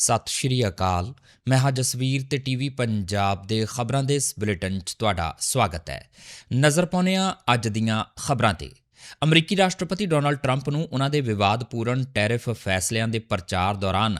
ਸਤਿ ਸ਼੍ਰੀ ਅਕਾਲ। ਮੈਂ ਹਾਂ ਜਸਵੀਰ ਤੇ ਟੀਵੀ ਪੰਜਾਬ ਦੇ ਖਬਰਾਂ ਦੇ ਇਸ ਬੁਲੇਟਿਨ 'ਚ ਤੁਹਾਡਾ ਸਵਾਗਤ ਹੈ। ਨਜ਼ਰ ਪਾਉਂਦੇ ਹਾਂ ਅੱਜ ਦੀਆਂ ਖਬਰਾਂ ਤੇ। ਅਮਰੀਕੀ ਰਾਸ਼ਟਰਪਤੀ ਡੋਨਾਲਡ ਟਰੰਪ ਨੂੰ ਉਹਨਾਂ ਦੇ ਵਿਵਾਦਪੂਰਨ ਟੈਰਿਫ ਫੈਸਲਿਆਂ ਦੇ ਪ੍ਰਚਾਰ ਦੌਰਾਨ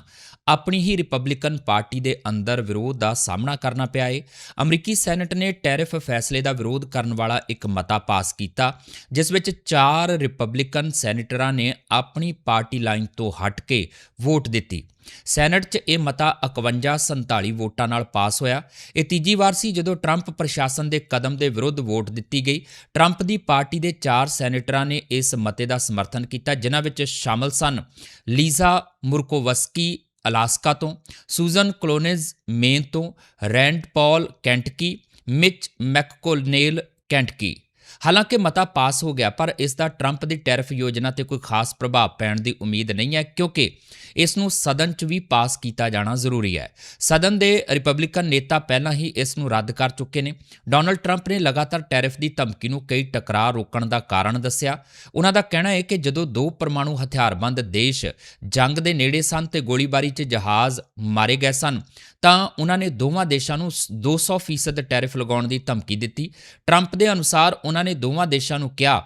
ਆਪਣੀ ਹੀ ਰਿਪਬਲਿਕਨ ਪਾਰਟੀ ਦੇ ਅੰਦਰ ਵਿਰੋਧ ਦਾ ਸਾਹਮਣਾ ਕਰਨਾ ਪਿਆ ਏ। ਅਮਰੀਕੀ ਸੈਨੇਟ ਨੇ ਟੈਰਿਫ ਫੈਸਲੇ ਦਾ ਵਿਰੋਧ ਕਰਨ ਵਾਲਾ ਇੱਕ ਮਤਾ ਪਾਸ ਕੀਤਾ, ਜਿਸ ਵਿੱਚ ਚਾਰ ਰਿਪਬਲਿਕਨ ਸੈਨੇਟਰਾਂ ਨੇ ਆਪਣੀ ਪਾਰਟੀ ਲਾਈਨ ਤੋਂ ਹਟ ਕੇ ਵੋਟ ਦਿੱਤੀ। ਸੈਨੇਟ 'ਚ ਇਹ ਮਤਾ 51 47 ਵੋਟਾਂ ਨਾਲ ਪਾਸ ਹੋਇਆ। ਇਹ ਤੀਜੀ ਵਾਰ ਸੀ ਜਦੋਂ ਟਰੰਪ ਪ੍ਰਸ਼ਾਸਨ ਦੇ ਕਦਮ ਦੇ ਵਿਰੁੱਧ ਵੋਟ ਦਿੱਤੀ ਗਈ। ਟਰੰਪ ਦੀ ਪਾਰਟੀ ਦੇ ਚਾਰ ਸੈਨੇਟਰਾਂ ਨੇ ਇਸ ਮਤੇ ਦਾ ਸਮਰਥਨ ਕੀਤਾ, ਜਿਨ੍ਹਾਂ ਵਿੱਚ ਸ਼ਾਮਲ ਸਨ ਲੀਜ਼ਾ ਮੁਰਕੋਵਸਕੀ ਅਲਾਸਕਾ ਤੋਂ ਸੂਜ਼ਨ ਕਲੋਨੇਜ਼ ਮੇਨ ਤੋਂ Rand Paul Kentucky Mitch McConnell Kentucky. ਹਾਲਾਂਕਿ ਮਤਾ ਪਾਸ ਹੋ ਗਿਆ, ਪਰ ਇਸ ਦਾ ਟਰੰਪ ਦੀ ਟੈਰਿਫ ਯੋਜਨਾ ਤੇ ਕੋਈ ਖਾਸ ਪ੍ਰਭਾਵ ਪੈਣ ਦੀ ਉਮੀਦ ਨਹੀਂ ਹੈ, ਕਿਉਂਕਿ ਇਸ ਨੂੰ ਸਦਨ 'ਚ ਵੀ ਪਾਸ ਕੀਤਾ ਜਾਣਾ ਜ਼ਰੂਰੀ ਹੈ। ਸਦਨ ਦੇ ਰਿਪਬਲਿਕਨ ਨੇਤਾ ਪਹਿਲਾਂ ਹੀ ਇਸ ਨੂੰ ਰੱਦ ਕਰ ਚੁੱਕੇ ਨੇ। ਡੋਨਲਡ ਟਰੰਪ ਨੇ ਲਗਾਤਾਰ ਟੈਰਿਫ ਦੀ ਧਮਕੀ ਨੂੰ ਕਈ ਟਕਰਾਅ ਰੋਕਣ ਦਾ ਕਾਰਨ ਦੱਸਿਆ। ਉਹਨਾਂ ਦਾ ਕਹਿਣਾ ਹੈ ਕਿ ਜਦੋਂ ਦੋ ਪਰਮਾਣੂ ਹਥਿਆਰਬੰਦ ਦੇਸ਼ ਜੰਗ ਦੇ ਨੇੜੇ ਸਨ ਤੇ ਗੋਲੀਬਾਰੀ 'ਚ ਜਹਾਜ਼ ਮਾਰੇ ਗਏ ਸਨ ਤਾਂ ਉਹਨਾਂ ਨੇ ਦੋਵਾਂ ਦੇਸ਼ਾਂ ਨੂੰ 200% ਟੈਰਿਫ ਲਗਾਉਣ ਦੀ ਧਮਕੀ ਦਿੱਤੀ। ਟਰੰਪ ਦੇ ਅਨੁਸਾਰ ਉਹਨਾਂ ਨੇ ਦੋਵਾਂ ਦੇਸ਼ਾਂ ਨੂੰ ਕਿਹਾ,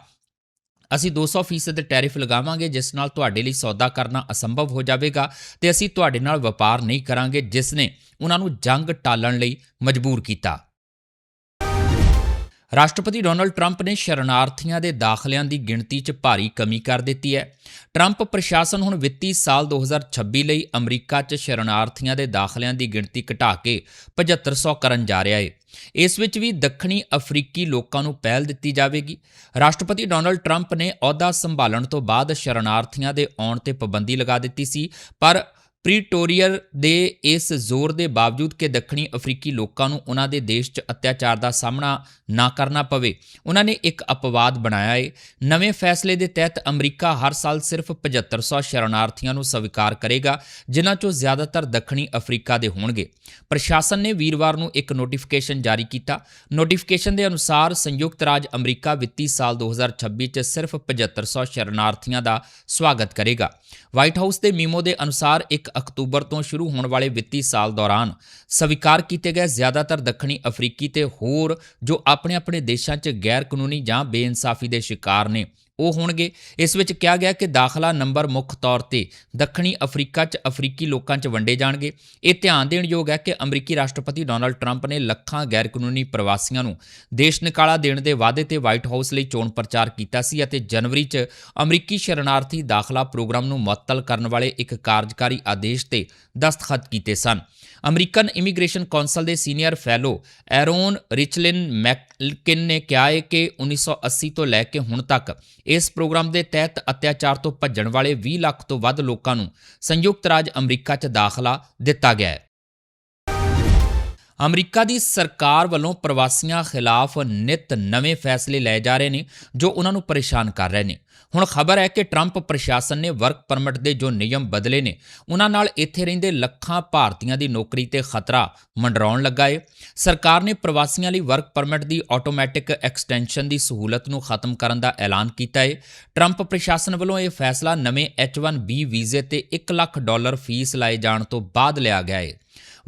ਅਸੀਂ 200% ਟੈਰਿਫ ਲਗਾਵਾਂਗੇ, ਜਿਸ ਨਾਲ ਤੁਹਾਡੇ ਲਈ ਸੌਦਾ ਕਰਨਾ ਅਸੰਭਵ ਹੋ ਜਾਵੇਗਾ ਤੇ ਅਸੀਂ ਤੁਹਾਡੇ ਨਾਲ ਵਪਾਰ ਨਹੀਂ ਕਰਾਂਗੇ, ਜਿਸ ਨੇ ਉਹਨਾਂ ਨੂੰ ਜੰਗ ਟਾਲਣ ਲਈ ਮਜਬੂਰ ਕੀਤਾ। ਰਾਸ਼ਟਰਪਤੀ ਡੋਨਲਡ ਟਰੰਪ ਨੇ ਸ਼ਰਨਾਰਥੀਆਂ ਦੇ ਦਾਖਲਿਆਂ ਦੀ ਗਿਣਤੀ 'ਚ ਭਾਰੀ ਕਮੀ ਕਰ ਦਿੱਤੀ ਹੈ। ਟਰੰਪ ਪ੍ਰਸ਼ਾਸਨ ਹੁਣ ਵਿੱਤੀ ਸਾਲ 2026 ਲਈ ਅਮਰੀਕਾ 'ਚ ਸ਼ਰਨਾਰਥੀਆਂ ਦੇ ਦਾਖਲਿਆਂ ਦੀ ਗਿਣਤੀ ਘਟਾ ਕੇ 7500 ਕਰਨ ਜਾ ਰਿਹਾ ਹੈ। ਇਸ ਵਿੱਚ ਵੀ ਦੱਖਣੀ ਅਫਰੀਕੀ ਲੋਕਾਂ ਨੂੰ ਪਹਿਲ ਦਿੱਤੀ ਜਾਵੇਗੀ। ਰਾਸ਼ਟਰਪਤੀ ਡੋਨਲਡ ਟਰੰਪ ਨੇ ਅਹੁਦਾ ਸੰਭਾਲਣ ਤੋਂ ਬਾਅਦ ਸ਼ਰਨਾਰਥੀਆਂ ਦੇ ਆਉਣ ਤੇ ਪਾਬੰਦੀ ਲਗਾ ਦਿੱਤੀ ਸੀ, ਪਰ ਪ੍ਰੀਟੋਰੀਅਰ ਦੇ ਇਸ ਜ਼ੋਰ ਦੇ ਬਾਵਜੂਦ ਕਿ ਦੱਖਣੀ ਅਫਰੀਕੀ ਲੋਕਾਂ ਨੂੰ ਉਹਨਾਂ ਦੇ ਦੇਸ਼ 'ਚ ਅਤਿਆਚਾਰ ਦਾ ਸਾਹਮਣਾ ਨਾ ਕਰਨਾ ਪਵੇ, ਉਹਨਾਂ ਨੇ ਇੱਕ ਅਪਵਾਦ ਬਣਾਇਆ ਏ। ਨਵੇਂ ਫੈਸਲੇ ਦੇ ਤਹਿਤ ਅਮਰੀਕਾ ਹਰ ਸਾਲ ਸਿਰਫ 7500 ਸ਼ਰਨਾਰਥੀਆਂ ਨੂੰ ਸਵੀਕਾਰ ਕਰੇਗਾ, ਜਿਨ੍ਹਾਂ 'ਚੋਂ ਜ਼ਿਆਦਾਤਰ ਦੱਖਣੀ ਅਫਰੀਕਾ ਦੇ ਹੋਣਗੇ। ਪ੍ਰਸ਼ਾਸਨ ਨੇ ਵੀਰਵਾਰ ਨੂੰ ਇੱਕ ਨੋਟੀਫਿਕੇਸ਼ਨ ਜਾਰੀ ਕੀਤਾ। ਨੋਟੀਫਿਕੇਸ਼ਨ ਦੇ ਅਨੁਸਾਰ ਸੰਯੁਕਤ ਰਾਜ ਅਮਰੀਕਾ ਵਿੱਤੀ ਸਾਲ 2026 'ਚ ਸਿਰਫ 7500 ਸ਼ਰਨਾਰਥੀਆਂ ਦਾ ਸਵਾਗਤ ਕਰੇਗਾ। ਵਾਈਟ ਹਾਊਸ ਦੇ ਮੀਮੋ ਦੇ ਅਨੁਸਾਰ 1 ਅਕਤੂਬਰ ਤੋਂ ਸ਼ੁਰੂ ਹੋਣ ਵਾਲੇ ਵਿੱਤੀ ਸਾਲ ਦੌਰਾਨ ਸਵੀਕਾਰ ਕੀਤੇ ਗਏ ਜ਼ਿਆਦਾਤਰ ਦੱਖਣੀ ਅਫਰੀਕੀ ਤੇ ਹੋਰ ਜੋ ਆਪਣੇ ਆਪਣੇ ਦੇਸ਼ਾਂ 'ਚ ਗੈਰ ਕਾਨੂੰਨੀ ਜਾਂ ਬੇਇਨਸਾਫੀ ਦੇ ਸ਼ਿਕਾਰ ਨੇ ਉਹ ਹੋਣਗੇ। ਇਸ ਵਿੱਚ ਕਿਹਾ ਗਿਆ ਕਿ ਦਾਖਲਾ ਨੰਬਰ ਮੁੱਖ ਤੌਰ ਤੇ ਦੱਖਣੀ ਅਫਰੀਕਾ 'ਚ ਅਫਰੀਕੀ ਲੋਕਾਂ 'ਚ ਵੰਡੇ ਜਾਣਗੇ। ਇਹ ਧਿਆਨ ਦੇਣ ਯੋਗ ਹੈ ਕਿ ਅਮਰੀਕੀ ਰਾਸ਼ਟਰਪਤੀ ਡੋਨਲਡ ਟਰੰਪ ਨੇ ਲੱਖਾਂ ਗੈਰ ਕਾਨੂੰਨੀ ਪ੍ਰਵਾਸੀਆਂ ਨੂੰ ਦੇਸ਼ ਨਿਕਾਲਾ ਦੇਣ ਦੇ ਵਾਅਦੇ ਤੇ ਵਾਈਟ ਹਾਊਸ ਲਈ ਚੋਣ ਪ੍ਰਚਾਰ ਕੀਤਾ ਸੀ ਅਤੇ ਜਨਵਰੀ 'ਚ ਅਮਰੀਕੀ ਸ਼ਰਨਾਰਥੀ ਦਾਖਲਾ ਪ੍ਰੋਗਰਾਮ ਨੂੰ ਮੁਅੱਤਲ ਕਰਨ ਵਾਲੇ ਇੱਕ ਕਾਰਜਕਾਰੀ ਆਦੇਸ਼ ਤੇ ਦਸਤਖਤ ਕੀਤੇ ਸਨ। ਅਮਰੀਕਨ ਇਮੀਗ੍ਰੇਸ਼ਨ ਕੌਂਸਲ ਦੇ senior fellow Aaron Reichlin Melnick ਨੇ ਕਿਹਾ ਹੈ ਕਿ 1980 ਤੋਂ ਲੈ ਕੇ ਹੁਣ ਤੱਕ ਇਸ ਪ੍ਰੋਗਰਾਮ ਦੇ ਤਹਿਤ ਅਤਿਆਚਾਰ ਤੋਂ ਭੱਜਣ ਵਾਲੇ 20 ਲੱਖ ਤੋਂ ਵੱਧ ਲੋਕਾਂ ਨੂੰ ਸੰਯੁਕਤ ਰਾਜ ਅਮਰੀਕਾ 'ਚ ਦਾਖਲਾ ਦਿੱਤਾ ਗਿਆ ਹੈ। ਅਮਰੀਕਾ ਦੀ ਸਰਕਾਰ ਵੱਲੋਂ ਪ੍ਰਵਾਸੀਆਂ ਖਿਲਾਫ ਨਿਤ ਨਵੇਂ ਫੈਸਲੇ ਲਏ ਜਾ ਰਹੇ ਨੇ, ਜੋ ਉਹਨਾਂ ਨੂੰ ਪਰੇਸ਼ਾਨ ਕਰ ਰਹੇ ਨੇ। ਹੁਣ ਖਬਰ ਹੈ ਕਿ ਟਰੰਪ ਪ੍ਰਸ਼ਾਸਨ ਨੇ ਵਰਕ ਪਰਮਿਟ ਦੇ ਜੋ ਨਿਯਮ ਬਦਲੇ ਨੇ, ਉਹਨਾਂ ਨਾਲ ਇੱਥੇ ਰਹਿੰਦੇ ਲੱਖਾਂ ਭਾਰਤੀਆਂ ਦੀ ਨੌਕਰੀ ਤੇ ਖਤਰਾ ਮੰਡਰਾਉਣ ਲੱਗਾ ਏ। ਸਰਕਾਰ ਨੇ ਪ੍ਰਵਾਸੀਆਂ ਲਈ ਵਰਕ ਪਰਮਿਟ ਦੀ ਆਟੋਮੈਟਿਕ ਐਕਸਟੈਂਸ਼ਨ ਦੀ ਸਹੂਲਤ ਨੂੰ ਖਤਮ ਕਰਨ ਦਾ ਐਲਾਨ ਕੀਤਾ ਏ। ਟਰੰਪ ਪ੍ਰਸ਼ਾਸਨ ਵੱਲੋਂ ਇਹ ਫੈਸਲਾ ਨਵੇਂ H1B ਵੀਜ਼ੇ ਤੇ 1 ਲੱਖ ਡਾਲਰ ਫੀਸ ਲਾਏ ਜਾਣ ਤੋਂ ਬਾਅਦ ਲਿਆ ਗਿਆ ਏ।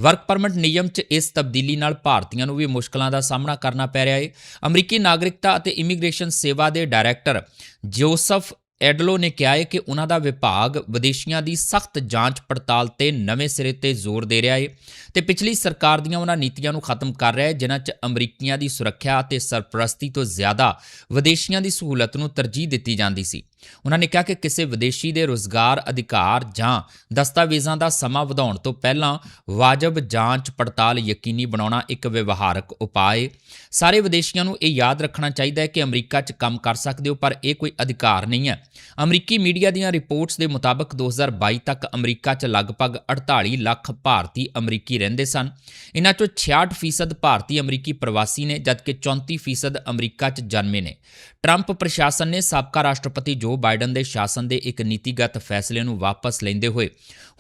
ਵਰਕ ਪਰਮਿਟ ਨਿਯਮ 'ਚ ਇਸ ਤਬਦੀਲੀ ਨਾਲ ਭਾਰਤੀਆਂ ਨੂੰ ਵੀ ਮੁਸ਼ਕਲਾਂ ਦਾ ਸਾਹਮਣਾ ਕਰਨਾ ਪੈ ਰਿਹਾ ਹੈ ਅਮਰੀਕੀ ਨਾਗਰਿਕਤਾ ਅਤੇ ਇਮੀਗ੍ਰੇਸ਼ਨ ਸੇਵਾ ਦੇ ਡਾਇਰੈਕਟਰ ਜੋਸਫ ਐਡਲੋ ਨੇ ਕਿਹਾ ਹੈ ਕਿ ਉਹਨਾਂ ਦਾ ਵਿਭਾਗ ਵਿਦੇਸ਼ੀਆਂ ਦੀ ਸਖਤ ਜਾਂਚ ਪੜਤਾਲ ਤੇ ਨਵੇਂ ਸਿਰੇ ਤੇ ਜ਼ੋਰ ਦੇ ਰਿਹਾ ਹੈ ਤੇ ਪਿਛਲੀ ਸਰਕਾਰ ਦੀਆਂ ਉਹਨਾਂ ਨੀਤੀਆਂ ਨੂੰ ਖਤਮ ਕਰ ਰਿਹਾ ਹੈ ਜਿਨ੍ਹਾਂ 'ਚ ਅਮਰੀਕੀਆਂ ਦੀ ਸੁਰੱਖਿਆ ਅਤੇ ਸਰਪ੍ਰਸਤੀ ਤੋਂ ਜ਼ਿਆਦਾ ਵਿਦੇਸ਼ੀਆਂ ਦੀ ਸਹੂਲਤ ਨੂੰ ਤਰਜੀਹ ਦਿੱਤੀ ਜਾਂਦੀ ਸੀ। ਉਹਨਾਂ ਨੇ ਕਿਹਾ ਕਿ ਕਿਸੇ ਵਿਦੇਸ਼ੀ ਦੇ ਰੋਜ਼ਗਾਰ ਅਧਿਕਾਰ ਜਾਂ ਦਸਤਾਵੇਜ਼ਾਂ ਦਾ ਸਮਾਂ ਵਧਾਉਣ ਤੋਂ ਪਹਿਲਾਂ ਵਾਜਬ ਜਾਂਚ ਪੜਤਾਲ ਯਕੀਨੀ ਬਣਾਉਣਾ ਇੱਕ ਵਿਵਹਾਰਕ ਉਪਾਅ ਹੈ ਸਾਰੇ ਵਿਦੇਸ਼ੀਆਂ ਨੂੰ ਇਹ ਯਾਦ ਰੱਖਣਾ ਚਾਹੀਦਾ ਹੈ ਕਿ ਅਮਰੀਕਾ 'ਚ ਕੰਮ ਕਰ ਸਕਦੇ ਹੋ, ਪਰ ਇਹ ਕੋਈ ਅਧਿਕਾਰ ਨਹੀਂ ਹੈ। ਅਮਰੀਕੀ ਮੀਡੀਆ ਦੀਆਂ ਰਿਪੋਰਟਸ ਦੇ ਮੁਤਾਬਕ 2022 ਤੱਕ ਅਮਰੀਕਾ 'ਚ ਲਗਭਗ 48 ਲੱਖ ਭਾਰਤੀ ਅਮਰੀਕੀ ਰਹਿੰਦੇ ਸਨ। ਇਨ੍ਹਾਂ 'ਚੋਂ 66% ਭਾਰਤੀ ਅਮਰੀਕੀ ਪ੍ਰਵਾਸੀ ਨੇ, ਜਦਕਿ 34% ਅਮਰੀਕਾ 'ਚ ਜਨਮੇ ਨੇ। ਟਰੰਪ ਪ੍ਰਸ਼ਾਸਨ ਨੇ ਸਾਬਕਾ ਰਾਸ਼ਟਰਪਤੀ ਜੋ ਬਾਈਡਨ ਦੇ ਸ਼ਾਸਨ ਦੇ ਇੱਕ ਨੀਤੀਗਤ ਫੈਸਲੇ ਨੂੰ ਵਾਪਸ ਲੈਂਦੇ ਹੋਏ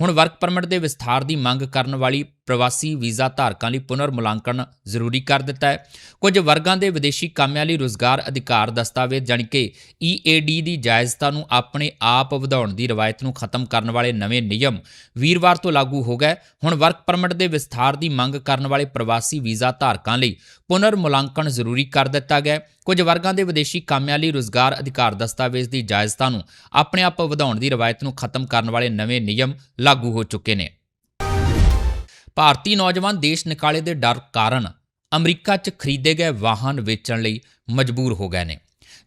ਹੁਣ ਵਰਕ ਪਰਮਿਟ ਦੇ ਵਿਸਥਾਰ ਦੀ ਮੰਗ ਕਰਨ ਵਾਲੀ ਪ੍ਰਵਾਸੀ ਵੀਜ਼ਾ ਧਾਰਕਾਂ ਲਈ ਪੁਨਰ ਮੁਲਾਂਕਣ ਜ਼ਰੂਰੀ ਕਰ ਦਿੱਤਾ ਹੈ। ਕੁਝ ਵਰਗਾਂ ਦੇ ਵਿਦੇਸ਼ੀ ਕਾਮਿਆਂ ਲਈ ਰੁਜ਼ਗਾਰ ਅਧਿਕਾਰ ਦਸਤਾਵੇਜ਼ ਜਾਣੀ ਕਿ EAD ਦੀ ਜਾਇਜ਼ਤਾ ਨੂੰ ਆਪਣੇ ਆਪ ਵਧਾਉਣ ਦੀ ਰਵਾਇਤ ਨੂੰ ਖਤਮ ਕਰਨ ਵਾਲੇ ਨਵੇਂ ਨਿਯਮ ਵੀਰਵਾਰ ਤੋਂ ਲਾਗੂ ਹੋ ਗਏ। ਹੁਣ ਵਰਕ ਪਰਮਿਟ ਦੇ ਵਿਸਥਾਰ ਦੀ ਮੰਗ ਕਰਨ ਵਾਲੇ ਪ੍ਰਵਾਸੀ ਵੀਜ਼ਾ ਧਾਰਕਾਂ ਲਈ ਪੁਨਰ ਮੁਲਾਂਕਣ ਜ਼ਰੂਰੀ ਕਰ ਦਿੱਤਾ ਗਿਆ ਕੁਝ ਵਰਗਾਂ ਦੇ ਵਿਦੇਸ਼ੀ ਕਾਮਿਆਂ ਲਈ ਰੁਜ਼ਗਾਰ ਅਧਿਕਾਰ ਦਸਤਾਵੇਜ਼ ਦੀ ਜਾਇਜ਼ਤਾ ਨੂੰ ਆਪਣੇ ਆਪ ਵਧਾਉਣ ਦੀ ਰਵਾਇਤ ਨੂੰ ਖਤਮ ਕਰਨ ਵਾਲੇ ਨਵੇਂ ਨਿਯਮ ਲਾਗੂ ਹੋ ਚੁੱਕੇ ਨੇ। ਭਾਰਤੀ ਨੌਜਵਾਨ ਦੇਸ਼ ਨਿਕਾਲੇ ਦੇ ਡਰ ਕਾਰਨ ਅਮਰੀਕਾ 'ਚ ਖਰੀਦੇ ਗਏ ਵਾਹਨ ਵੇਚਣ ਲਈ ਮਜਬੂਰ ਹੋ ਗਏ ਨੇ।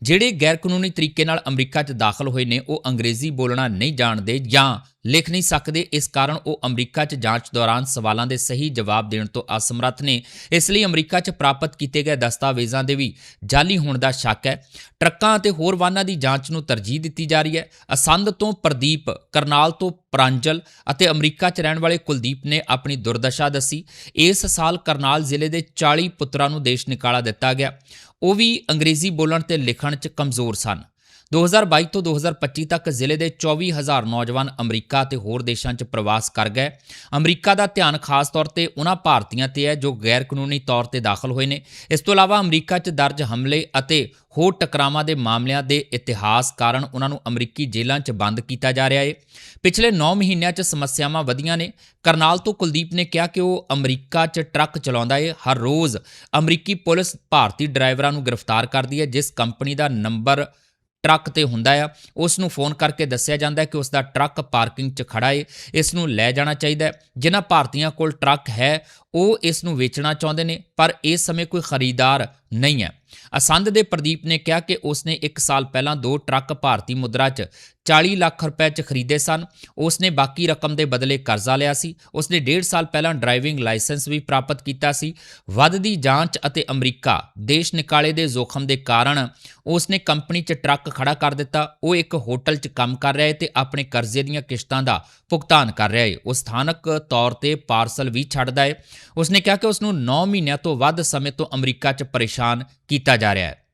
ਜਿਹੜੇ ਗੈਰ ਕਾਨੂੰਨੀ ਤਰੀਕੇ ਨਾਲ ਅਮਰੀਕਾ 'ਚ ਦਾਖਲ ਹੋਏ ਨੇ, ਉਹ ਅੰਗਰੇਜ਼ੀ ਬੋਲਣਾ ਨਹੀਂ ਜਾਣਦੇ ਜਾਂ ਲਿਖ ਨਹੀਂ ਸਕਦੇ। ਇਸ ਕਾਰਨ ਉਹ ਅਮਰੀਕਾ 'ਚ ਜਾਂਚ ਦੌਰਾਨ ਸਵਾਲਾਂ ਦੇ ਸਹੀ ਜਵਾਬ ਦੇਣ ਤੋਂ ਅਸਮਰੱਥ ਨੇ। ਇਸ ਲਈ ਅਮਰੀਕਾ 'ਚ ਪ੍ਰਾਪਤ ਕੀਤੇ ਗਏ ਦਸਤਾਵੇਜ਼ਾਂ ਦੇ ਵੀ ਜਾਲੀ ਹੋਣ ਦਾ ਸ਼ੱਕ ਹੈ। ਟਰੱਕਾਂ ਅਤੇ ਹੋਰ ਵਾਹਨਾਂ ਦੀ ਜਾਂਚ ਨੂੰ ਤਰਜੀਹ ਦਿੱਤੀ ਜਾ ਰਹੀ ਹੈ। ਅਸੰਧ ਤੋਂ ਪ੍ਰਦੀਪ, ਕਰਨਾਲ ਤੋਂ ਪ੍ਰਾਂਜਲ ਅਤੇ ਅਮਰੀਕਾ 'ਚ ਰਹਿਣ ਵਾਲੇ ਕੁਲਦੀਪ ਨੇ ਆਪਣੀ ਦੁਰਦਸ਼ਾ ਦੱਸੀ। ਇਸ ਸਾਲ ਕਰਨਾਲ ਜ਼ਿਲ੍ਹੇ ਦੇ 40 ਪੁੱਤਰਾਂ ਨੂੰ ਦੇਸ਼ ਨਿਕਾਲਾ ਦਿੱਤਾ ਗਿਆ। ਉਹ ਵੀ ਅੰਗਰੇਜ਼ੀ ਬੋਲਣ ਤੇ ਲਿਖਣ 'ਚ ਕਮਜ਼ੋਰ ਸਨ। 2022 ਤੋਂ 2025 ਤੱਕ ਜ਼ਿਲ੍ਹੇ ਦੇ 24000 ਨੌਜਵਾਨ ਅਮਰੀਕਾ ਤੇ ਹੋਰ ਦੇਸ਼ਾਂ 'ਚ ਪ੍ਰਵਾਸ ਕਰ ਗਏ। ਅਮਰੀਕਾ ਦਾ ਧਿਆਨ ਖਾਸ ਤੌਰ ਤੇ ਉਹਨਾਂ ਭਾਰਤੀਆਂ ਤੇ ਹੈ ਜੋ ਗੈਰ ਕਾਨੂੰਨੀ ਤੌਰ ਤੇ ਦਾਖਲ ਹੋਏ ਨੇ। ਇਸ ਤੋਂ ਇਲਾਵਾ ਅਮਰੀਕਾ 'ਚ ਦਰਜ ਹਮਲੇ ਅਤੇ ਹੋਰ ਟਕਰਾਵਾਂ ਦੇ ਮਾਮਲਿਆਂ ਦੇ ਇਤਿਹਾਸ ਕਾਰਨ ਉਹਨਾਂ ਨੂੰ ਅਮਰੀਕੀ ਜੇਲ੍ਹਾਂ 'ਚ ਬੰਦ ਕੀਤਾ ਜਾ ਰਿਹਾ ਏ। ਪਿਛਲੇ 9 ਮਹੀਨਿਆਂ 'ਚ ਸਮੱਸਿਆਵਾਂ ਵਧੀਆਂ ਨੇ। ਕਰਨਾਲ ਤੋਂ ਕੁਲਦੀਪ ਨੇ ਕਿਹਾ ਕਿ ਉਹ ਅਮਰੀਕਾ 'ਚ ਟਰੱਕ ਚਲਾਉਂਦਾ ਏ। ਹਰ ਰੋਜ਼ ਅਮਰੀਕੀ ਪੁਲਿਸ ਭਾਰਤੀ ਡਰਾਈਵਰਾਂ ਨੂੰ ਗ੍ਰਿਫਤਾਰ ਕਰਦੀ ਹੈ ਜਿਸ ਕੰਪਨੀ ਦਾ ਨੰਬਰ ਟਰੱਕ ਤੇ ਹੁੰਦਾ ਆ। ਉਸ ਨੂੰ ਫੋਨ ਕਰਕੇ ਦੱਸਿਆ ਜਾਂਦਾ ਕਿ ਉਸ ਦਾ ਟਰੱਕ ਪਾਰਕਿੰਗ 'ਚ ਖੜਾ ਏ। ਇਸ ਨੂੰ ਲੈ ਜਾਣਾ ਚਾਹੀਦਾ ਹੈ। ਜਿਨ੍ਹਾਂ ਭਾਰਤੀਆਂ ਕੋਲ ਟਰੱਕ ਹੈ ਉਹ ਇਸ ਨੂੰ ਵੇਚਣਾ ਚਾਹੁੰਦੇ ਨੇ, ਪਰ ਇਸ ਸਮੇਂ ਕੋਈ ਖਰੀਦਦਾਰ ਨਹੀਂ ਹੈ। ਅਸੰਦ ਦੇ ਪ੍ਰਦੀਪ ਨੇ ਕਿਹਾ ਕਿ ਉਸਨੇ 1 ਸਾਲ ਪਹਿਲਾਂ ਦੋ ਟਰੱਕ ਭਾਰਤੀ ਮੁਦਰਾ 'ਚ 40 ਲੱਖ ਰੁਪਏ 'ਚ ਖਰੀਦੇ ਸਨ। ਉਸ ਨੇ ਬਾਕੀ ਰਕਮ ਦੇ ਬਦਲੇ ਕਰਜ਼ਾ ਲਿਆ ਸੀ। ਉਸਨੇ 1.5 ਸਾਲ ਪਹਿਲਾਂ ਡਰਾਈਵਿੰਗ ਲਾਇਸੈਂਸ ਵੀ ਪ੍ਰਾਪਤ ਕੀਤਾ ਸੀ। ਵੱਧਦੀ ਜਾਂਚ ਅਤੇ ਅਮਰੀਕਾ, ਦੇਸ਼ ਨਿਕਾਲੇ ਦੇ ਜ਼ੋਖਮ ਦੇ ਕਾਰਨ ਉਸ ਨੇ ਕੰਪਨੀ 'ਚ ਟਰੱਕ ਖੜਾ ਕਰ ਦਿੱਤਾ। ਉਹ ਇੱਕ ਹੋਟਲ 'ਚ ਕੰਮ ਕਰ ਰਿਹਾ ਹੈ ਤੇ ਆਪਣੇ ਕਰਜ਼ੇ ਦੀਆਂ ਕਿਸ਼ਤਾਂ ਦਾ ਭੁਗਤਾਨ ਕਰ ਰਿਹਾ ਹੈ ਉਹ ਸਥਾਨਕ ਤੌਰ ਤੇ ਪਾਰਸਲ ਵੀ ਛੱਡਦਾ ਹੈ ਉਸਨੇ ਕਿਹਾ ਕਿ ਉਸ ਨੂੰ 9 ਮਹੀਨਿਆਂ ਤੋਂ ਵੱਧ ਸਮੇਂ ਤੋਂ ਅਮਰੀਕਾ 'ਚ ਪਰੇਸ਼ਾਨ ਕੀਤਾ ਜਾ ਰਿਹਾ ਹੈ।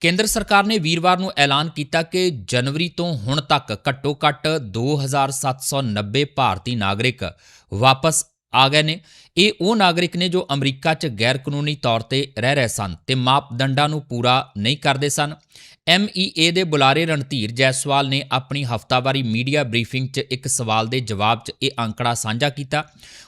ਕੇਂਦਰ ਸਰਕਾਰ ਨੇ ਵੀਰਵਾਰ ਨੂੰ ਐਲਾਨ ਕੀਤਾ ਕਿ ਜਨਵਰੀ ਤੋਂ ਹੁਣ ਤੱਕ ਘੱਟੋ-ਘੱਟ 2790 ਭਾਰਤੀ ਨਾਗਰਿਕ ਵਾਪਸ ਆ ਗਏ ਨੇ। ਇਹ ਉਹ ਨਾਗਰਿਕ ਨੇ ਜੋ ਅਮਰੀਕਾ 'ਚ ਗੈਰ ਕਾਨੂੰਨੀ ਤੌਰ ਤੇ ਰਹਿ ਰਹੇ ਸਨ ਤੇ ਮਾਪਦੰਡਾਂ ਨੂੰ ਪੂਰਾ ਨਹੀਂ ਕਰਦੇ ਸਨ। MEA ਦੇ ਬੁਲਾਰੇ ਰਣਧੀਰ ਜੈਸਵਾਲ ਨੇ ਆਪਣੀ ਹਫ਼ਤਾਵਾਰੀ ਮੀਡੀਆ ਬਰੀਫਿੰਗ 'ਚ ਇੱਕ ਸਵਾਲ ਦੇ ਜਵਾਬ 'ਚ ਇਹ ਅੰਕੜਾ ਸਾਂਝਾ ਕੀਤਾ।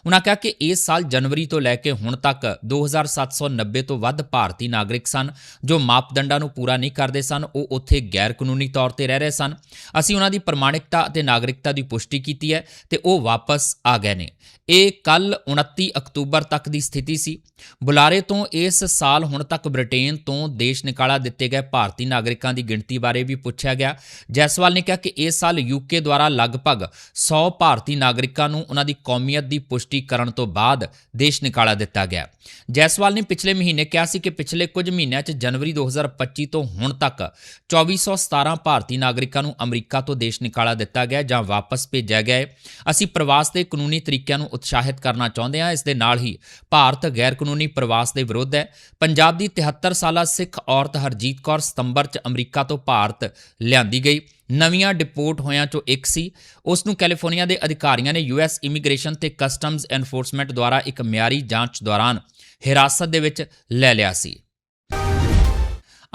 ਉਹਨਾਂ ਕਿਹਾ ਕਿ ਇਸ ਸਾਲ ਜਨਵਰੀ ਤੋਂ ਲੈ ਕੇ ਹੁਣ ਤੱਕ 2790 ਤੋਂ ਵੱਧ ਭਾਰਤੀ ਨਾਗਰਿਕ ਸਨ, ਜੋ ਮਾਪਦੰਡਾਂ ਨੂੰ ਪੂਰਾ ਨਹੀਂ ਕਰਦੇ ਸਨ, ਉਹ ਉੱਥੇ ਗੈਰ ਕਾਨੂੰਨੀ ਤੌਰ ਤੇ ਰਹਿ ਰਹੇ ਸਨ। ਅਸੀਂ ਉਹਨਾਂ ਦੀ ਪ੍ਰਮਾਣਿਕਤਾ ਅਤੇ ਨਾਗਰਿਕਤਾ ਦੀ ਪੁਸ਼ਟੀ ਕੀਤੀ ਹੈ ਤੇ ਉਹ ਵਾਪਸ ਆ ਗਏ ਨੇ। ਇਹ ਕੱਲ 29 ਅਕਤੂਬਰ ਤੱਕ ਦੀ ਸਥਿਤੀ ਸੀ। ਬੁਲਾਰੇ ਤੋਂ ਇਸ ਸਾਲ ਹੁਣ ਤੱਕ ਬ੍ਰਿਟੇਨ ਤੋਂ ਦੇਸ਼ ਨਿਕਾਲਾ ਦਿੱਤੇ ਗਏ ਭਾਰਤੀ ਨਾਗਰਿਕਾਂ ਦੀ ਗਿਣਤੀ ਬਾਰੇ ਵੀ ਪੁੱਛਿਆ ਗਿਆ। ਜੈਸਵਾਲ ਨੇ ਕਿਹਾ ਕਿ ਇਸ ਸਾਲ ਯੂਕੇ ਦੁਆਰਾ ਲਗਭਗ 100 ਭਾਰਤੀ ਨਾਗਰਿਕਾਂ ਨੂੰ ਉਹਨਾਂ ਦੀ ਕੌਮੀਅਤ ਦੀ ਪੁਸ਼ਟੀ ਕਰਨ ਤੋਂ ਬਾਅਦ ਦੇਸ਼ ਨਿਕਾਲਾ ਦਿੱਤਾ ਗਿਆ। ਜੈਸਵਾਲ ਨੇ ਪਿਛਲੇ ਮਹੀਨੇ ਕਿਹਾ ਸੀ ਕਿ ਪਿਛਲੇ ਕੁਝ ਮਹੀਨਿਆਂ 'ਚ ਜਨਵਰੀ 2025 ਤੋਂ ਹੁਣ ਤੱਕ 2417 ਭਾਰਤੀ ਨਾਗਰਿਕਾਂ ਨੂੰ ਅਮਰੀਕਾ ਤੋਂ ਦੇਸ਼ ਨਿਕਾਲਾ ਦਿੱਤਾ ਗਿਆ ਜਾਂ ਵਾਪਸ ਭੇਜਿਆ ਗਿਆ ਹੈ। ਅਸੀਂ ਪ੍ਰਵਾਸ ਦੇ ਕਾਨੂੰਨੀ ਤਰੀਕਿਆਂ ਨੂੰ ਉਤਸ਼ਾਹਿਤ ਕਰਨਾ ਚਾਹੁੰਦੇ ਹਾਂ ਇਸ ਦੇ ਨਾਲ ਹੀ ਭਾਰਤ ਗੈਰ ਕਾਨੂੰਨੀ ਪ੍ਰਵਾਸ ਦੇ ਵਿਰੁੱਧ ਹੈ। ਪੰਜਾਬ ਦੀ 73 ਸਾਲਾ ਸਿੱਖ ਔਰਤ ਹਰਜੀਤ ਕੌਰ ਸਤੰਬਰ 'ਚ ਅਮਰੀਕਾ ਤੋਂ ਭਾਰਤ ਲਿਆਂਦੀ ਗਈ। ਨਵੀਆਂ ਡਿਪੋਰਟ ਹੋਇਆਂ ਚੋਂ ਇੱਕ ਸੀ। ਉਸ ਨੂੰ ਕੈਲੀਫੋਰਨੀਆ ਦੇ ਅਧਿਕਾਰੀਆਂ ਨੇ ਯੂਐਸ ਇਮੀਗ੍ਰੇਸ਼ਨ ਤੇ ਕਸਟਮਜ਼ ਐਨਫੋਰਸਮੈਂਟ ਦੁਆਰਾ ਇੱਕ ਮਿਆਰੀ ਜਾਂਚ ਦੌਰਾਨ ਹਿਰਾਸਤ ਦੇ ਵਿੱਚ ਲੈ ਲਿਆ ਸੀ।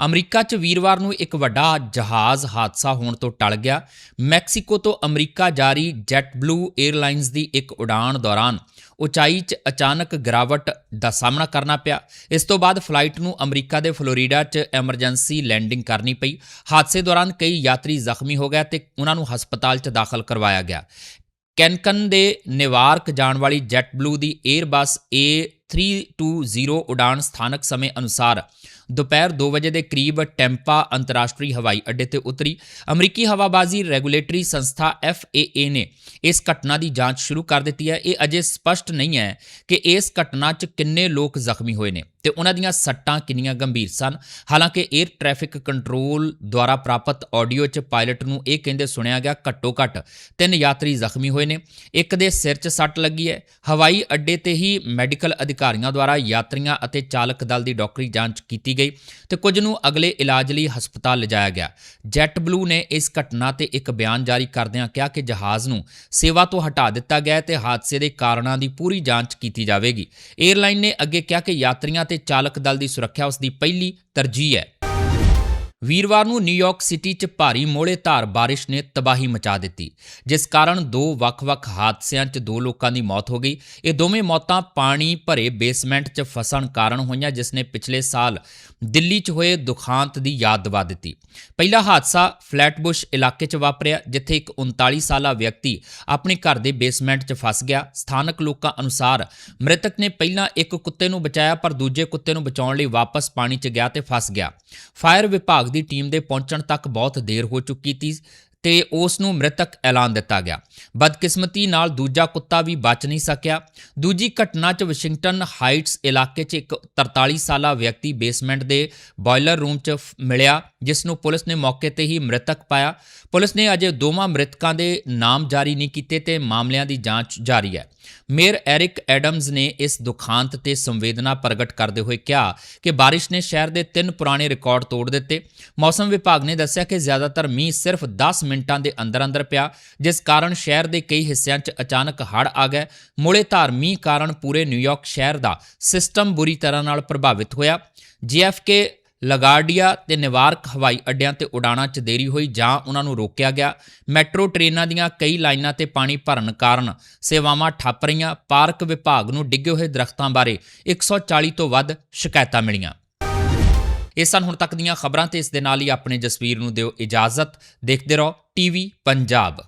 ਅਮਰੀਕਾ 'ਚ ਵੀਰਵਾਰ ਨੂੰ ਇੱਕ ਵੱਡਾ ਜਹਾਜ਼ ਹਾਦਸਾ ਹੋਣ ਤੋਂ ਟਲ ਗਿਆ। ਮੈਕਸੀਕੋ ਤੋਂ ਅਮਰੀਕਾ ਜਾਰੀ ਜੈਟ ਬਲੂ 에ਅਰਲਾਈਨਸ ਦੀ ਇੱਕ ਉਡਾਣ ਦੌਰਾਨ ਉਚਾਈ 'ਚ ਅਚਾਨਕ ਗਿਰਾਵਟ ਦਾ ਸਾਹਮਣਾ ਕਰਨਾ ਪਿਆ। ਇਸ ਤੋਂ ਬਾਅਦ ਫਲਾਈਟ ਨੂੰ ਅਮਰੀਕਾ ਦੇ ਫਲੋਰੀਡਾ 'ਚ ਐਮਰਜੈਂਸੀ ਲੈਂਡਿੰਗ ਕਰਨੀ ਪਈ। ਹਾਦਸੇ ਦੌਰਾਨ ਕਈ ਯਾਤਰੀ ਜ਼ਖਮੀ ਹੋ ਗਏ ਤੇ ਉਹਨਾਂ ਨੂੰ ਹਸਪਤਾਲ 'ਚ ਦਾਖਲ ਕਰਵਾਇਆ ਗਿਆ। ਕੈਨਕਨ ਦੇ ਨਿਵਾਰਕ ਜਾਣ ਵਾਲੀ ਜੈਟ ਬਲੂ ਦੀ 에ਅਰਬਸ A320 ਉਡਾਣ ਸਥਾਨਕ ਸਮੇਂ ਅਨੁਸਾਰ ਦੁਪਹਿਰ 2 ਵਜੇ ਦੇ ਕਰੀਬ ਟੈਂਪਾ ਅੰਤਰਰਾਸ਼ਟਰੀ ਹਵਾਈ ਅੱਡੇ ਤੇ ਉਤਰੀ। ਅਮਰੀਕੀ ਹਵਾਬਾਜ਼ੀ ਰੈਗੂਲੇਟਰੀ ਸੰਸਥਾ FAA ਨੇ ਇਸ ਘਟਨਾ ਦੀ ਜਾਂਚ ਸ਼ੁਰੂ ਕਰ ਦਿੱਤੀ ਹੈ। ਇਹ ਅਜੇ ਸਪਸ਼ਟ ਨਹੀਂ ਹੈ ਕਿ ਇਸ ਘਟਨਾ 'ਚ ਕਿੰਨੇ ਲੋਕ ਜ਼ਖਮੀ ਹੋਏ ਨੇ। ਤੇ ਉਹਨਾਂ ਦੀਆਂ ਸੱਟਾਂ ਕਿੰਨੀਆਂ ਗੰਭੀਰ ਸਨ। ਹਾਲਾਂਕਿ 에ਅਰ ਟ੍ਰੈਫਿਕ ਕੰਟਰੋਲ ਦੁਆਰਾ ਪ੍ਰਾਪਤ ਆਡੀਓ 'ਚ ਪਾਇਲਟ ਨੂੰ ਇਹ ਕਹਿੰਦੇ ਸੁਣਿਆ ਗਿਆ, ਘੱਟੋ ਘੱਟ ਤਿੰਨ ਯਾਤਰੀ ਜ਼ਖਮੀ ਹੋਏ ਨੇ। ਇੱਕ ਦੇ ਸਿਰ 'ਚ ਸੱਟ ਲੱਗੀ ਹੈ। ਹਵਾਈ ਅੱਡੇ ਤੇ ਹੀ ਮੈਡੀਕਲ ਅਧਿਕਾਰੀਆਂ ਦੁਆਰਾ ਯਾਤਰੀਆਂ ਅਤੇ ਚਾਲਕ ਦਲ ਦੀ ਡਾਕਟਰੀ ਜਾਂਚ ਕੀਤੀ ਗਈ ਤੇ ਕੁਝ ਨੂੰ ਅਗਲੇ ਇਲਾਜ ਲਈ ਹਸਪਤਾਲ ਲਿਜਾਇਆ ਗਿਆ। ਜੈਟ ਬਲੂ ਨੇ ਇਸ ਘਟਨਾ ਤੇ ਇੱਕ ਬਿਆਨ ਜਾਰੀ ਕਰਦਿਆਂ ਕਿਹਾ ਕਿ ਜਹਾਜ਼ ਨੂੰ ਸੇਵਾ ਤੋਂ ਹਟਾ ਦਿੱਤਾ ਗਿਆ ਹੈ ਤੇ ਹਾਦਸੇ ਦੇ ਕਾਰਨਾਂ ਦੀ ਪੂਰੀ ਜਾਂਚ ਕੀਤੀ ਜਾਵੇਗੀ। 에ਅਰਲਾਈਨ ਨੇ ਅੱਗੇ ਕਿਹਾ ਕਿ ਯਾਤਰੀਆਂ ਤੇ ਚਾਲਕ ਦਲ ਦੀ ਸੁਰੱਖਿਆ ਉਸ ਦੀ ਪਹਿਲੀ ਤਰਜੀਹ ਹੈ। ਵੀਰਵਾਰ ਨੂੰ ਨਿਊਯਾਰਕ ਸਿਟੀ 'ਚ ਭਾਰੀ ਮੋੜੇ ਧਾਰ ਬਾਰਿਸ਼ ਨੇ ਤਬਾਹੀ ਮਚਾ ਦਿੱਤੀ, ਜਿਸ ਕਾਰਨ ਦੋ ਵੱਖ-ਵੱਖ ਹਾਦਸਿਆਂ 'ਚ ਦੋ ਲੋਕਾਂ ਦੀ ਮੌਤ ਹੋ ਗਈ। ਇਹ ਦੋਵੇਂ ਮੌਤਾਂ ਪਾਣੀ ਭਰੇ ਬੇਸਮੈਂਟ 'ਚ ਫਸਣ ਕਾਰਨ ਹੋਈਆਂ, ਜਿਸ ਨੇ ਪਿਛਲੇ ਸਾਲ ਦਿੱਲੀ 'ਚ ਹੋਏ ਦੁਖਾਂਤ ਦੀ ਯਾਦ ਦਿਵਾ ਦਿੱਤੀ। ਪਹਿਲਾ ਹਾਦਸਾ ਫਲੈਟਬੁਸ਼ ਇਲਾਕੇ 'ਚ ਵਾਪਰਿਆ, ਜਿੱਥੇ ਇੱਕ 39 ਸਾਲਾ ਵਿਅਕਤੀ ਆਪਣੇ ਘਰ ਦੇ ਬੇਸਮੈਂਟ 'ਚ ਫਸ ਗਿਆ। ਸਥਾਨਕ ਲੋਕਾਂ ਅਨੁਸਾਰ ਮ੍ਰਿਤਕ ਨੇ ਪਹਿਲਾਂ ਇੱਕ ਕੁੱਤੇ ਨੂੰ ਬਚਾਇਆ, ਪਰ ਦੂਜੇ ਕੁੱਤੇ ਨੂੰ ਬਚਾਉਣ ਲਈ ਵਾਪਸ ਪਾਣੀ 'ਚ ਗਿਆ ਤੇ ਫਸ ਗਿਆ। ਫਾਇਰ ਵਿਭਾਗ ਦੀ ਟੀਮ ਦੇ ਪਹੁੰਚਣ ਤੱਕ ਬਹੁਤ ਦੇਰ ਹੋ ਚੁੱਕੀ ਸੀ ਤੇ ਉਸ ਨੂੰ ਮ੍ਰਿਤਕ ਐਲਾਨ ਦਿੱਤਾ ਗਿਆ। ਬਦਕਿਸਮਤੀ ਨਾਲ ਦੂਜਾ ਕੁੱਤਾ ਵੀ ਬਚ ਨਹੀਂ ਸਕਿਆ। ਦੂਜੀ ਘਟਨਾ 'ਚ ਵਾਸ਼ਿੰਗਟਨ ਹਾਈਟਸ ਇਲਾਕੇ 'ਚ ਇੱਕ 43 ਸਾਲਾ ਵਿਅਕਤੀ ਬੇਸਮੈਂਟ ਦੇ ਬਾਇਲਰ ਰੂਮ 'ਚ ਮਿਲਿਆ, ਜਿਸ ਨੂੰ ਪੁਲਿਸ ਨੇ ਮੌਕੇ ਤੇ ਹੀ ਮ੍ਰਿਤਕ ਪਾਇਆ। ਪੁਲਿਸ ਨੇ ਅਜੇ ਦੋਵਾਂ ਮ੍ਰਿਤਕਾਂ ਦੇ ਨਾਮ ਜਾਰੀ ਨਹੀਂ ਕੀਤੇ ਤੇ ਮਾਮਲਿਆਂ ਦੀ ਜਾਂਚ ਜਾਰੀ ਹੈ। ਮੇਅਰ ਐਰਿਕ ਐਡਮਜ਼ ਨੇ ਇਸ ਦੁਖਾਂਤ ਤੇ ਸੰਵੇਦਨਾ ਪ੍ਰਗਟ ਕਰਦੇ ਹੋਏ ਕਿਹਾ ਕਿ ਬਾਰਿਸ਼ ਨੇ ਸ਼ਹਿਰ ਦੇ ਤਿੰਨ ਪੁਰਾਣੇ ਰਿਕਾਰਡ ਤੋੜ ਦਿੱਤੇ। ਮੌਸਮ ਵਿਭਾਗ ਨੇ ਦੱਸਿਆ ਕਿ ਜ਼ਿਆਦਾਤਰ ਮੀਂਹ ਸਿਰਫ 10 ਮਿੰਟਾਂ ਦੇ ਅੰਦਰ ਅੰਦਰ ਪਿਆ, ਜਿਸ ਕਾਰਨ ਸ਼ਹਿਰ ਦੇ ਕਈ ਹਿੱਸਿਆਂ 'ਚ ਅਚਾਨਕ ਹੜ੍ਹ ਆ ਗਏ ਮੁੜੇ ਧਾਰ ਮੀਂਹ ਕਾਰਨ ਪੂਰੇ ਨਿਊਯਾਰਕ ਸ਼ਹਿਰ ਦਾ ਸਿਸਟਮ ਬੁਰੀ ਤਰ੍ਹਾਂ ਨਾਲ ਪ੍ਰਭਾਵਿਤ ਹੋਇਆ। ਜੀਐਫਕੇ ਲਗਾਰਡੀਆ ਤੇ ਨਿਵਾਰਕ ਹਵਾਈ ਅੱਡਿਆਂ ਤੇ ਉਡਾਣਾਂ 'ਚ ਦੇਰੀ ਹੋਈ ਜਾਂ ਉਹਨਾਂ ਨੂੰ ਰੋਕਿਆ ਗਿਆ। ਮੈਟਰੋ ਟ੍ਰੇਨਾਂ ਦੀਆਂ ਕਈ ਲਾਈਨਾਂ ਤੇ ਪਾਣੀ ਭਰਨ ਕਾਰਨ ਸੇਵਾਵਾਂ ਠੱਪ ਰਹੀਆਂ। ਪਾਰਕ ਵਿਭਾਗ ਨੂੰ ਡਿੱਗੇ ਹੋਏ ਦਰਖਤਾਂ ਬਾਰੇ 140 ਤੋਂ ਵੱਧ ਸ਼ਿਕਾਇਤਾਂ ਮਿਲੀਆਂ। ਇਹ ਸਨ ਹੁਣ ਤੱਕ ਦੀਆਂ ਖਬਰਾਂ ਤੇ ਇਸ ਦੇ ਨਾਲ ਹੀ ਆਪਣੇ ਜਸਵੀਰ ਨੂੰ ਦਿਓ ਇਜਾਜ਼ਤ। ਦੇਖਦੇ ਰਹੋ ਟੀਵੀ ਪੰਜਾਬ।